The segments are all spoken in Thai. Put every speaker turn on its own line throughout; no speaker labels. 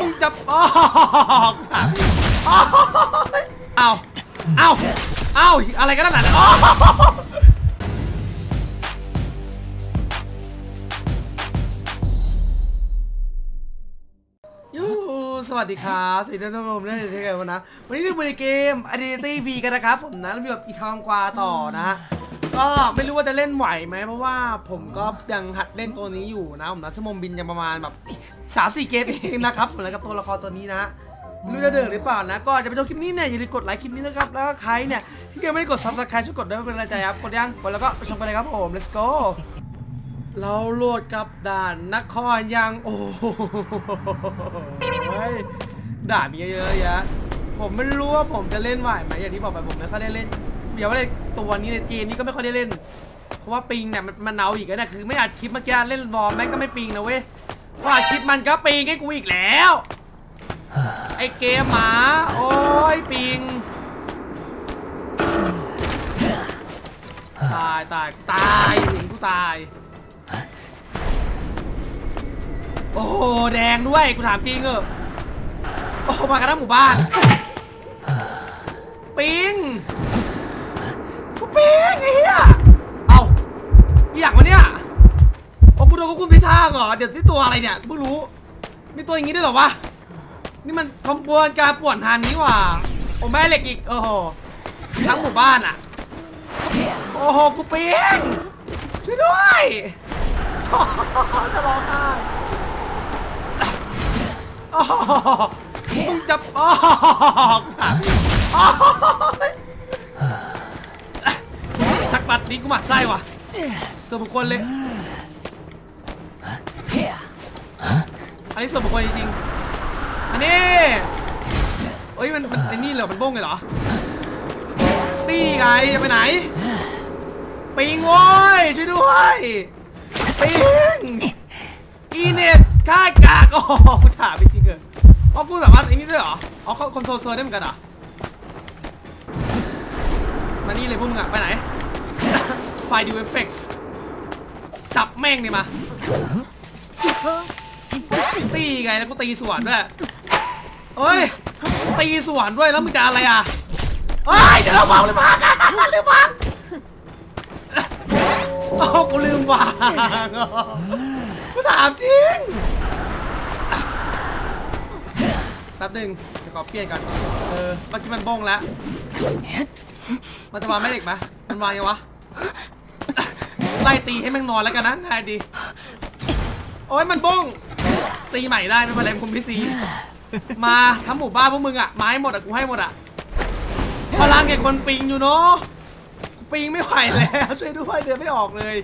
มึงจะอ้าวอ้าวเอาเอาเอาอะไรกันนั่นน่ะอ้าวยูสวัสดีครับสวัสดีท่านผู้ชมได้ที่กันวันนะ วันนี้เราอยู่ในเกม Identity V กันนะครับ ผมนะแล้วมีแบบอีทองกวาต่อนะก็ไม่รู้ว่าจะเล่นไหวไหมเพราะว่าผมก็ยังหัดเล่นตัวนี้อยู่นะผมนะชั่วโมงบินยังประมาณแบบ สามสี่เกมเองนะครับสำหรับกับตัวละครตัวนี้นะไม่รู้จะเดินหรือเปล่านะก็จะไปชมคลิปนี้เนี่ยอย่าลืมกดไลค์คลิปนี้นะครับแล้วก็ใครเนี่ยที่ยังไม่กด subscribe ช่วยกดด้วยเป็นกำลังใจครับกดยังกดแล้วก็ไปชมกันเลยครับผม let's go เราโหลดกับด่านนครยังโอ้โหด่านมีเยอะแยะผมไม่รู้ว่าผมจะเล่นไหวไหมอย่างที่บอกไปผมไม่ค่อยได้เล่นอย่าว่าเลยตัวนี้ในเกมนี้ก็ไม่ค่อยได้เล่น เพราะว่าปิงเนี่ยมันมันเนาอีกแล้วเนะคือไม่อัดคลิปเมื่อกี้เล่นบอลแม่งก็ไม่ปิงนะเว้ย พออัดคลิปมันก็ปิงให้กูอีกแล้ว ไอเกมหมา โอ้ยปิง ตายตายตายหญิงกูตาย โอ้โหแดงด้วยกูถามจริงเออโอ้มากันทั้งหมู่บ้าน ปิงกูปิงไอ้เหี้ย เอาอยางวะเนี่ย ดนควบคุมทิศทางเหรอ เดี๋ยวที่ตัวอะไรเนี่ยกูเพิ่งรู้ มีตัวอย่างนี้ด้วยเหรอวะ นี่มันขบวนการป่วนทันนี่หว่าโอ้แม่เหล็กอีก โอ้โห ทั้งหมู่บ้านอะ โอ้โห กูเปิงช่วยด้วยจะร้องไห้โอ้โหมึงจะโอ้โหโอ้ยสักปัดนี้กูหมัดไส้ว่ะส่วนบุคคลเลย นนี้ส่วนบุคคลจริงๆอันนี้เอ้ยมันมันไอ้นี่เหรอมันบ้งเลยเหรอตีไงจะไปไหนปิงโว้ยช่วยด้วยปิงอีเน็ตค่ากากโอ้โหกูถามจริงเกินอ๋อกูสามารถไอ้นี่ด้วยเหรออ๋อเขาคอนโทรลเซอร์ได้เหมือนกันเหรอมานี่เลยพวกมึงอะไปไหนไฟดิวเอฟเฟกต์จับแม่งนี่มา ตีไงแล้วกูตีสวนด้วยเอ้ยตีสวนด้วยแล้วมึงจะอะไรอะเอ้ยเดี๋ยวเราเมาเลยมาลืมวางโอ้กูลืมวางกูถามจริงแป๊บหนึงเดี๋ยวขอเปลี่ยนก่อนเออเมื่อกี้มันบ้งแล้วมันจะวางแม่เหล็กไหมมันวางยังวะไล่ตีให้แม่งนอนแล้วกันนะง่ายดีโอ้ยมันบ้ง ตีใหม่ได้ไม่เป็นไรคุณพี่ซีมาทั้งหมู่บ้านพวกมึงอะไม้หมดอะกูให้หมดอะพลังแก่คนปิงอยู่เนาะปิงไม่ไหวแล้วช่วยด้วยเดินไม่ออกเลย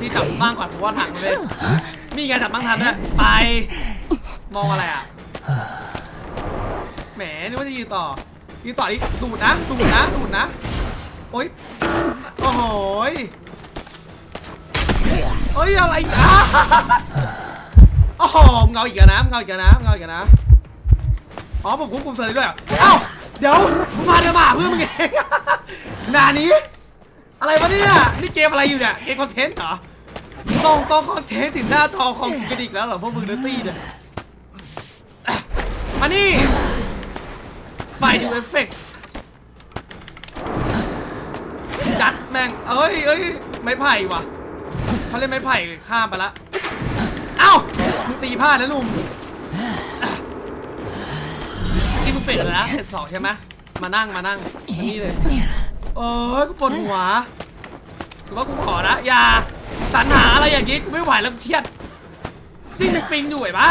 นี่จับบ้างก่อนเพราะว่าถังมันเลยมีไงจับบ้างทันด้วยไป มองอะไรอะแหมนึกว่าจะยืนต่อยืนต่อดิดูดนะดูดนะดูดนะโอ๊ย โอ้โหยเอ้ยอะไรอะโอ้โหเงาอีกแล้วนะเงาอีกแล้วนะเงาอีกแล้วนะอ๋อผมควบคุมเซอร์ได้ด้วยเหรอเอ้าเดี๋ยวมึงมาเดี๋ยวมาเพื่อนมึงเองนานี้ อะไรวะเนี่ยนี่เกมอะไรอยู่เนี่ยเกมคอนเทนต์เหรอส่งตรงคอนเทนต์ถึงหน้าจอคอมกูกันอีกแล้วเหรอพวกมึงเนอร์ตี้เนี่ยมานี่ไฟดูเอฟเฟกต์ัดแม่ง เอ้ยเอ้ยไม้ไผ่ว่ะเขาเล่นไม้ไผ่ข้ามไปละ เอ้ามึงตีพลาดนะลุงนี่มึงเป็ดแล้วนะเสร็จสองใช่ไหมมานั่งมานั่งมานี่เลยเอ้ยกูปวดหัวถือว่ากูขอนะอย่าสรรหาอะไรอย่างงี้กูไม่ไหวแล้วเครียดนี่มันปิงอยู่ไอ้บ้า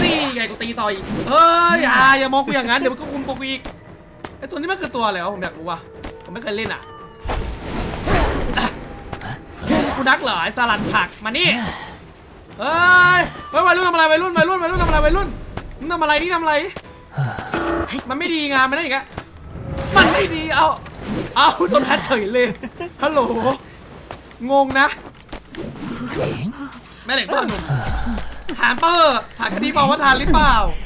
ตีไงกูตีต่ออีกเฮ้ยอย่าอย่ามองกูอย่างนั้นเดี๋ยวมันก็คุมตัวกูอีก ตัวนี้มันคือตัวอะไรวะผมอยากรู้ว่ะผมไม่เคยเล่นอะคุมกูนักเหรอไอสลัดผักมานี่เฮ้ยเฮ้ยวัยรุ่นทำอะไรวัยรุ่นวัยรุ่นวัยรุ่นทำอะไรวัยรุ่นมึงทำอะไรนี่ทำอะไร มันไม่ดีงานมันได้อีกอะมันไม่ดีเอาเอาโดนแพทเฉยเลยฮัลโหลงงนะแม่เหล็กบ้านหนุ่มถามเปอร์ถามคดีบอกว่าทานหรือเปล่าโอ้โห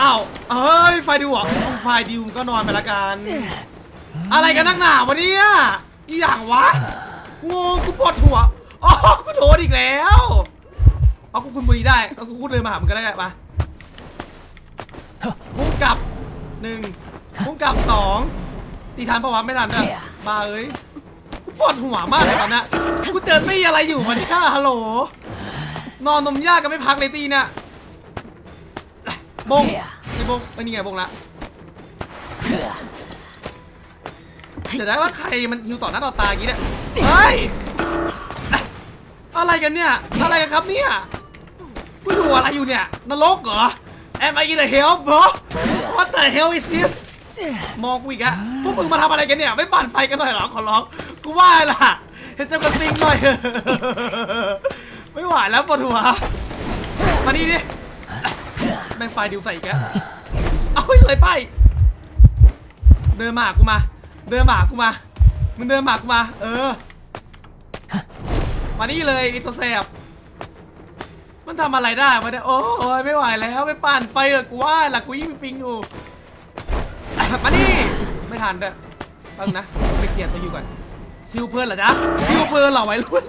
อ้าวเอ้ย ไฟดิวเหรอไฟดิวก็นอนไปละกัน อะไรกันนักหนาวะเนี่ยนี่อย่างวะกูงงกูปวดหัวอ๋อกูโดนอีกแล้วเอากูคุณบุรีได้เอากูคุณเลยมาหามึงก็ได้ปะพุ่งกลับหนึ่งพุ่งกลับสองตีทันปะวะไม่ทันอะมาเอ้ยกูปวดหัวมากเลยตอนนี้กูเจอไม่อะไรอยู่วะเนี่ยฮัลโหลนอนนมยากกันไม่พักเลยตีเนี่ย บงไอ้บงไอ้นี่ไงบงละเดี๋ยวนะว่าใครมันฮิวต่อหน้าต่อตาอย่างงี้เนี่ยเฮ้ยอะไรกันเนี่ยอะไรกันครับเนี่ยกูดูอะไรอยู่เนี่ยนรกเหรอ Am I in the hell bro What the hell is this มองกูอีกอะพวกมึงมาทำอะไรกันเนี่ย ไม่ปั่นไฟกันหน่อยเหรอขอร้องกูว่าล่ะเห็นเจ้ากระติงหน่อย ไม่ไหวแล้วปวดหัว มานี่ดิ แม่งไฟดิวใส่อีกแล้วเอาเลยไป เดินมาหากูมา เดินมาหากูมา มึงเดินมาหากูมา เออ มานี่เลยไอ้ตัวแสบ มันทำอะไรได้วะเนี่ยโอ้ยไม่ไหวแล้วไม่ปั่นไฟเออกูว่าล่ะกูยิ่งปิงอยู่ มานี่ ไม่ทันด้วยแป๊บนึงนะไปเกียร์ตัวอยู่ก่อนฮิวเพื่อนเหรอจ๊ะฮิวเพื่อนเหรอไว้รุ่น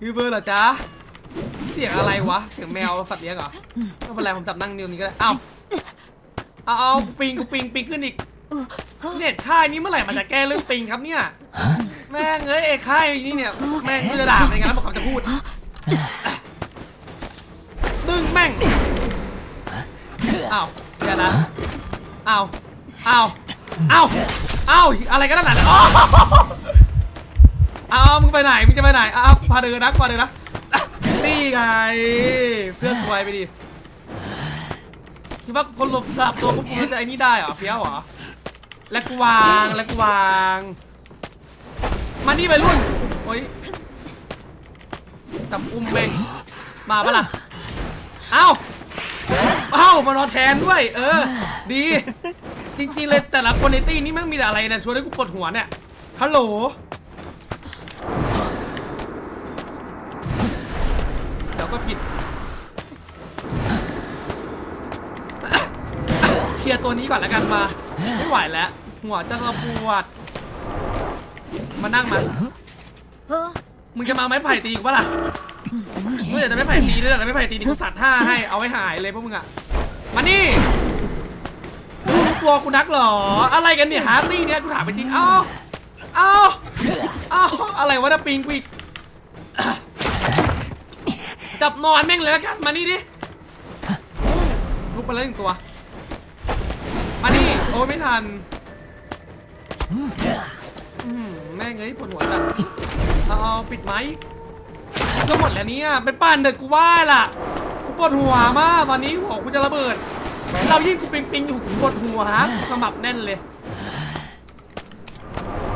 ฮิวเพื่อนเหรอจ๊ะเสียงอะไรวะ เสียงแมวสัตว์เลี้ยงเหรอไม่เป็นไรผมจับนั่งนิ้วนี้ก็ได้เอ้าเอาเอาปิงกูปิงปิงขึ้นอีก เน็ตค่ายนี้เมื่อไหร่มันจะแก้เรื่องปิงครับเนี่ย แม่งเอ้ยไอ้ค่ายนี้เนี่ย แม่งไม่จะด่าเป็นไงแล้วบอกคำจะพูดดึงแม่งอ้าวเดี๋ยวนะอ้าวอ้าวอ้าวอ้าวอะไรกันนั่นน่ะอ๋ออ้าวมึงไปไหนมึงจะไปไหนอ้าวพาเดินนะพาเดินนะ นี่ไง เพื่อนสวยไปดิคิดว่าคนหลบสับตัวพวกมึงจะไอ้นี่ได้เหรอเฟี้ยวเหรอแล้วกูวางแล้วกูวาง มานี่ไปรุ่นโอ้ยจับอุ้มแม่งมาปะล่ะเอ้าเอ้ามานอนแทนด้วย เออ ดี จริงๆเลยแต่ละคนในตี้นี่มันมีแต่อะไรเนะชวนให้กูปวดหัวเนี่ยฮัลโหล เดี๋ยว ก็ผิดเคลียร์ตัวนี้ก่อนแล้วกันมา ไม่ไหวแล้ว หัวจะระปวด มานั่งมามึงจะมาไม้ไผ่ตีกูปะล่ะมึงอยากจะไม่ไผ่ตีด้วยเหรอไม่ไผ่ตีนี่กูสัตว์ท่าให้เอาไว้หายเลยพวกมึงอะมานี่รู้ตัวกูนักหรอ อะไรกันเนี่ยฮาร์ตี้เนี่ยกูถามไปจริงเอ้าเอ้าเอ้าอะไรวะนะปิงกูอีก จับนอนแม่งเลยละกันมานี่ดิลุกไปแล้วหนึ่งตัวมานี่โอ้ยไม่ทันแม่งเอ้ยปวดหัวจัดเอาเอาปิดไม้ก็หมดแล้วเนี่ยเป็นป้านเด็กกูว่าล่ะกูปวดหัวมากตอนนี้หัวกูจะระเบิด เรายิ่งกูปิงปิงอยู่กูปวดหัวฮะขมับแน่นเลย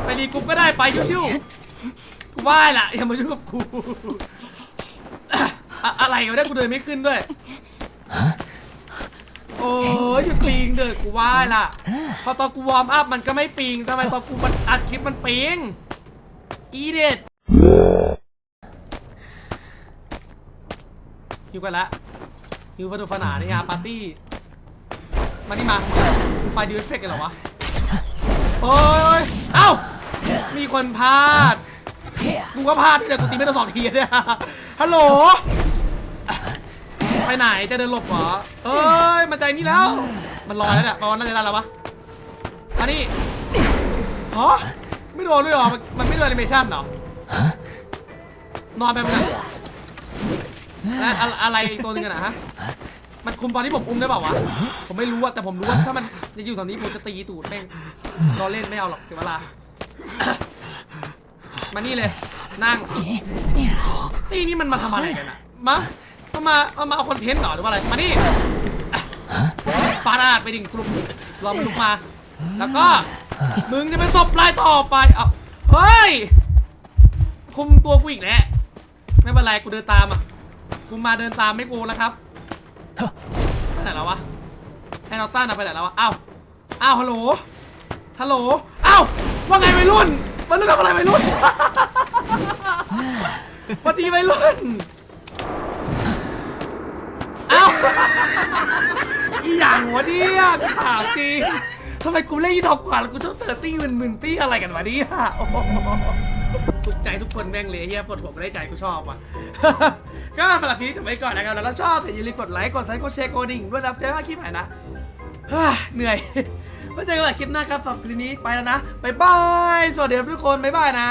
ไปรีกรุ๊ปก็ได้ไปชิวๆกูว่าล่ะอย่ามายุ่งกับกู อะอะไรวะเนี่ยกูเดินไม่ขึ้นด้วย โอ้ยอย่าปิงเด้อกูว่าล่ะ พอตอนกูวอร์มอัพมันก็ไม่ปิงทำไมตอนกูมันอัดคลิปมันปิงอีเด็ดฮิวกันละฮิวประตูฝนาในงานปาร์ตี้ มานี่มาไฟดิวเอฟเฟกต์กันเหรอวะ โอ้ยเอ้า มีคนพลาด กูก็พลาดที่เดี๋ยวกูตีไม่ได้สองทีเนี่ยฮัลโหล ไปไหนจะเดินหลบเหรอเอ้ยมันใจนี่แล้ว มันลอยแล้วเนี่ยประมาณน่าจะได้แล้ววะมานี่ฮะไม่โดนด้วยเหรอมันมันไม่โดนแอนิเมชั่นเหรอนอนไปมันอะแล้วอะอะไรอีกตัวหนึงอะนะฮะมันคุมตอนที่ผมอุ้มได้เปล่าวะ ผมไม่รู้อะแต่ผมรู้ว่าถ้ามันจะอยู่ตอนนี้ผมจะตีตูดแม่งรอเล่นไม่เอาหรอกเสียเวลา มานี่เลย นั่งตีนี่มันมาทำอะไรกันอะมา มามามามาเอาคอนเทนต์เหรอหรือว่าอะไร มานี่ฟาดาดไปดิ่งกลุ่มรอมันลุกมา แล้วก็ มึงจะเป็นศพรายต่อไป เอาเฮ้ย คุมตัวกูอีกแล้วไม่เป็นไรกูเดินตามอะ คุมมาเดินตามไม่กูแล้วครับไปไหนแล้ววะไอ้นอต้าน่ะไปไหนแล้ววะอ้าวอ้าวฮัลโหล ฮัลโหลอ้าวว่าไงวัยรุ่นวัยรุ่นทำอะไรวัยรุ่นสวัสดีวัยรุ่น เอ้าอีหยังวะเนี่ยข่าวจริงทำไมกูเล่นยี่ทอกกว่าแล้วกูต้องเตอร์ตี้หมื่นหมื่นตี้อะไรกันวะเนี่ยโอ้โหถูกใจทุกคนแม่งเลยเฮียปวดหัวไม่ได้ใจกูชอบอะ ก็สำหรับคลิปนี้จบไว้ก่อนนะครับแล้วถ้าชอบอย่าลืมกดไลค์กดซับกดแชร์กดดิ่งด้วยนะครับเจอกันคลิปใหม่นะเฮ้ยเหนื่อยไว้เจอกันใหม่คลิปหน้าครับสำหรับคลิปนี้ไปแล้วนะบ๊ายบายสวัสดีครับทุกคนบ๊ายบายนะ